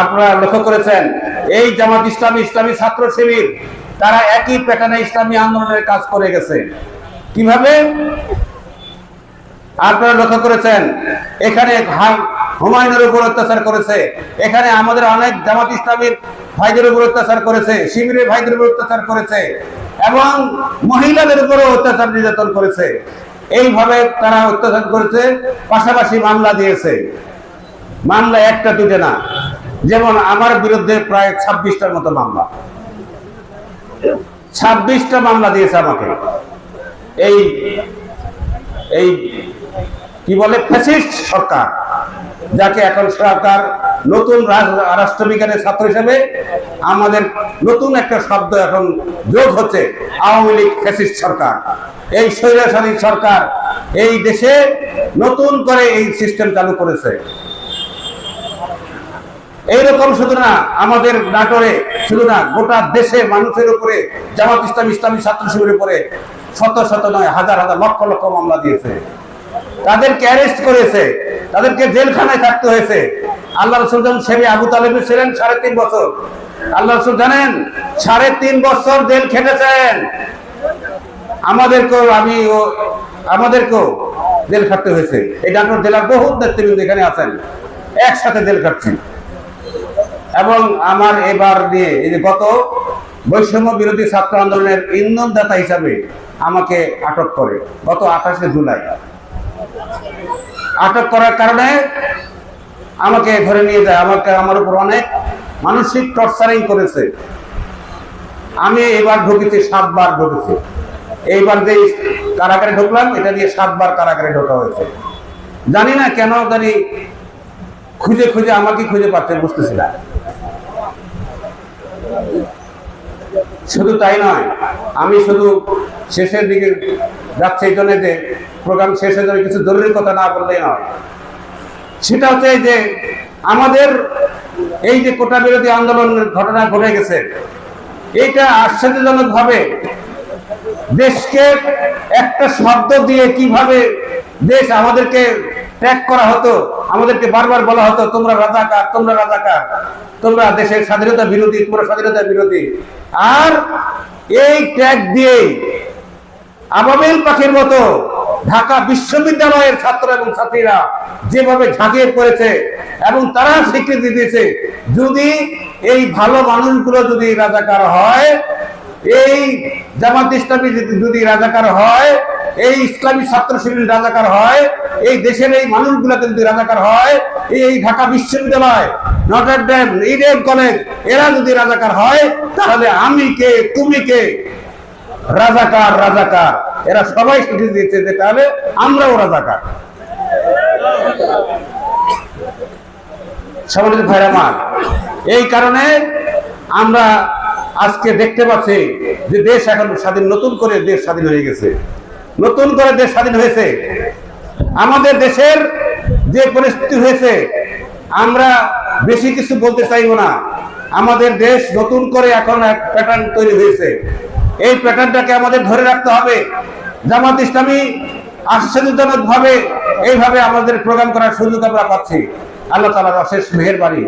আপনারা লক্ষ্য করেছেন, এই জামাত ইসলামী ইসলামী ছাত্র শিবির, তারা একই প্যাটার্নে ইসলামী আন্দোলনের কাজ করে গেছে। কীভাবে? আপনারা লক্ষ্য করেছেন, এখানে হুমায়ুনের উপর অত্যাচার করেছে, এখানে আমাদের অনেক জামাত ইসলামীর ভাইদের উপর অত্যাচার করেছে, শিবিরের ভাইদের উপর অত্যাচার করেছে, এবং মহিলাদের উপরও অত্যাচার নির্যাতন করেছে। এইভাবে তারা অত্যাচার করেছে, পাশাপাশি মামলা দিয়েছে। মামলা একটা দুটে না যেমন আমার বিরুদ্ধে প্রায় ছাব্বিশটার মতো মামলা। ছাব্বিশটা মামলা দিয়েছে আমাকে। এই এই কি বলে, ফ্যাসিস্ট সরকার, যাকে এখন সরকার নতুন রাষ্ট্রবিজ্ঞানের ছাত্র হিসেবে আমাদের নতুন একটা শব্দ এখন যোগ হচ্ছে, আওয়ামী লীগ ফ্যাসিস্ট সরকার। এই স্বৈরাচারী সরকার এই দেশে নতুন করে এই সিস্টেম চালু করেছে। এইরকম শুধু না, আমাদের নাটোরে শুধু না, গোটা দেশে মানুষের উপরে, জামাত ইসলাম, ইসলামী ছাত্র শিবিরের উপরে শত শত নয়, হাজার হাজার লক্ষ লক্ষ মামলা দিয়েছে। তাদেরকে অ্যারেস্ট করেছে, তাদেরকে জেলখানায় থাকতে হয়েছে। আল্লাহ রসুল যখন সেবি আবু তালেবের ছিলেন সাড়ে তিন বছর। আল্লাহ রসুল জানেন, সাড়ে তিন বছর জেল খেটেছেন। আমাদেরকেও আমি ও আমাদেরকেও জেল খাটতে হয়েছে। এই ডাক্তার জেলার বহু নেতৃবৃন্দ এখানে আছেন। একসাথে জেল খাটছি। এবং আমার এবার নিয়ে এই যে গত বৈষম্য বিরোধী ছাত্র আন্দোলনের ইন্ধনদাতা হিসাবে আমাকে আটক করে গত আঠাশে জুলাই। আটক করার কারণে আমাকে ধরে নিয়ে যায়, আমাকে আমার উপর অনেক মানসিক টর্চারিং করেছে। আমি এবার ঢুকেছি, সাতবার ঢুকেছি। এইবার যে কারাগারে ঢুকলাম, এটা দিয়ে সাতবার কারাগারে ঢোকা হয়েছে। জানি না কেন জানি খুঁজে খুঁজে আমাকে খুঁজে পাচ্ছে, বুঝতেছি না। শুধু তাই নয়, আমি শুধু শেষের দিকে যাচ্ছে এই জন্য যে প্রোগ্রাম শেষের জন্য কিছু জরুরি কথা না বললেই নয়। সেটা হচ্ছে যে আমাদের এই যে কোটা বিরোধী আন্দোলনের ঘটনা ঘটে গেছে এইটা আশ্চর্যজনক ভাবে দেশকে একটা শব্দ দিয়ে কীভাবে দেশ আমাদেরকে ত্যাগ করা হতো, আমাদেরকে বারবার বলা হতো, তোমরা রাজাকার তোমরা রাজাকার, তোমরা দেশের স্বাধীনতা বিরোধী, তোমরা স্বাধীনতা বিরোধী। আর এই ট্যাগ দিয়ে আবাবিল পাখির মতো ঢাকা বিশ্ববিদ্যালয়ের ছাত্র এবং ছাত্রীরা যেভাবে ঝাঁকিয়ে পড়েছে এবং তারা স্বীকৃতি দিয়েছে, যদি এই ভালো মানুষগুলো যদি রাজাকার হয় এই জামাত ইসলামী যদি রাজাকার হয়, এই ইসলামী ছাত্র শিবির রাজাকার হয়, এই দেশের এই মানুষগুলোকে যদি রাজাকার হয়, এই ঢাকা বিশ্ববিদ্যালয়, নটর ড্যাম, ইডেন কলেজ, এরা যদি রাজাকার হয়, তাহলে আমি কে, তুমি কে? রাজাকার রাজাকার। এরা সবাই স্বীকৃতি দিয়েছে যে তাহলে আমরাও রাজাকার। সমাজ ভাইরা আমার, এই কারণে আমরা আজকে দেখতে পাচ্ছি যে দেশ এখন স্বাধীন, নতুন করে দেশ স্বাধীন হয়ে গেছে। নতুন করে দেশ স্বাধীন হয়েছে। আমাদের দেশের যে পরিস্থিতি হয়েছে, আমরা বেশি কিছু বলতে চাইব না। আমাদের দেশ নতুন করে এখন এক প্যাটার্ন তৈরি হয়েছে। এই প্যাটার্নটাকে আমাদের ধরে রাখতে হবে। জামাত ইসলামী আশ্চর্যজনক ভাবে এইভাবে আমাদের প্রোগ্রাম করার সুযোগ আমরা পাচ্ছি। আল্লাহ তালার অশেষ মেহেরবাড়ি